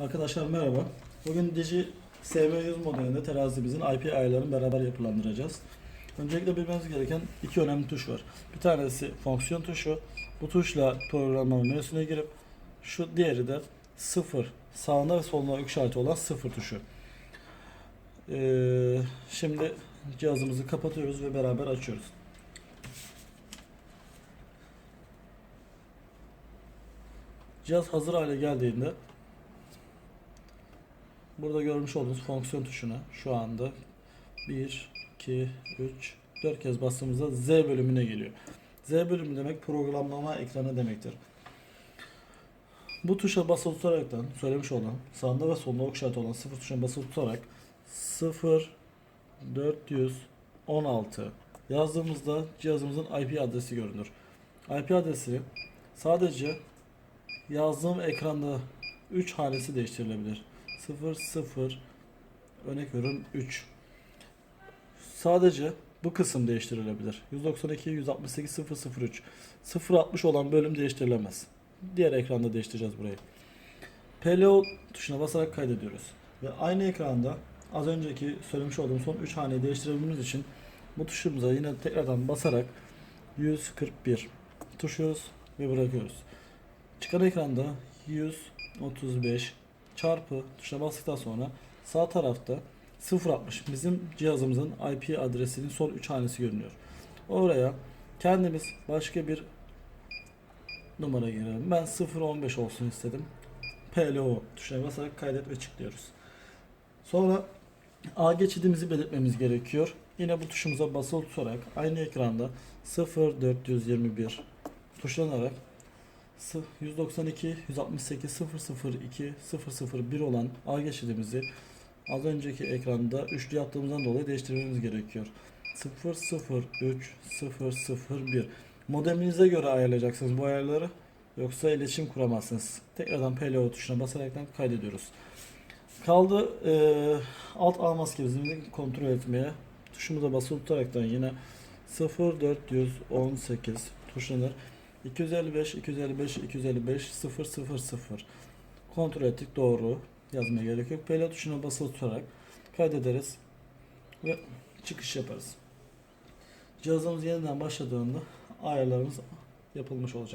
Arkadaşlar merhaba. Bugün Digi SV100 modelinde terazimizin IP ayarlarını beraber yapılandıracağız. Öncelikle bilmeniz gereken iki önemli tuş var. Bir tanesi fonksiyon tuşu. Bu tuşla programlama menüsüne girip şu diğeri de sıfır sağında ve solunda işareti olan sıfır tuşu. Ee, şimdi cihazımızı kapatıyoruz ve beraber açıyoruz. Cihaz hazır hale geldiğinde burada görmüş olduğunuz fonksiyon tuşuna şu anda 1, 2, 3, 4 kez bastığımızda Z bölümüne geliyor. Z bölümü demek programlama ekranı demektir. Bu tuşa basılı tutaraktan söylemiş olan sağında ve solunda ok işareti olan sıfır tuşuna basılı tutarak 0 416 yazdığımızda cihazımızın IP adresi görünür. IP adresi sadece yazdığım ekranda 3 hanesi değiştirilebilir. 0 0 örnek veriyorum 3. Sadece bu kısım değiştirilebilir. 192 168 003. 060 olan bölüm değiştirilemez. Diğer ekranda değiştireceğiz burayı. PLO tuşuna basarak kaydediyoruz. Ve aynı ekranda az önceki söylemiş olduğum son 3 haneyi değiştirebilmemiz için bu tuşumuza yine tekrardan basarak 141 tuşuyoruz ve bırakıyoruz. Çıkan ekranda 135 çarpı tuşuna bastıktan sonra sağ tarafta 060 bizim cihazımızın IP adresinin son 3 hanesi görünüyor. Oraya kendimiz başka bir numara girelim. Ben 015 olsun istedim. PLO tuşuna basarak kaydet ve çık diyoruz. Sonra A geçidimizi belirtmemiz gerekiyor. Yine bu tuşumuza basılı tutarak aynı ekranda 0421 tuşlanarak 192 168 002 001 olan A geçidimizi az önceki ekranda üçlü yaptığımızdan dolayı değiştirmemiz gerekiyor. 003 001 Modeminize göre ayarlayacaksınız bu ayarları yoksa iletişim kuramazsınız. Tekrardan PLO tuşuna basaraktan kaydediyoruz. Kaldı eee, alt A maskemizi kontrol etmeye tuşumuza basılı tutaraktan yine 0418 tuşlanır. 255 255 255 000 kontrol ettik doğru yazmaya gerek yok. PL tuşuna basılı tutarak kaydederiz ve çıkış yaparız. Cihazımız yeniden başladığında ayarlarımız yapılmış olacak.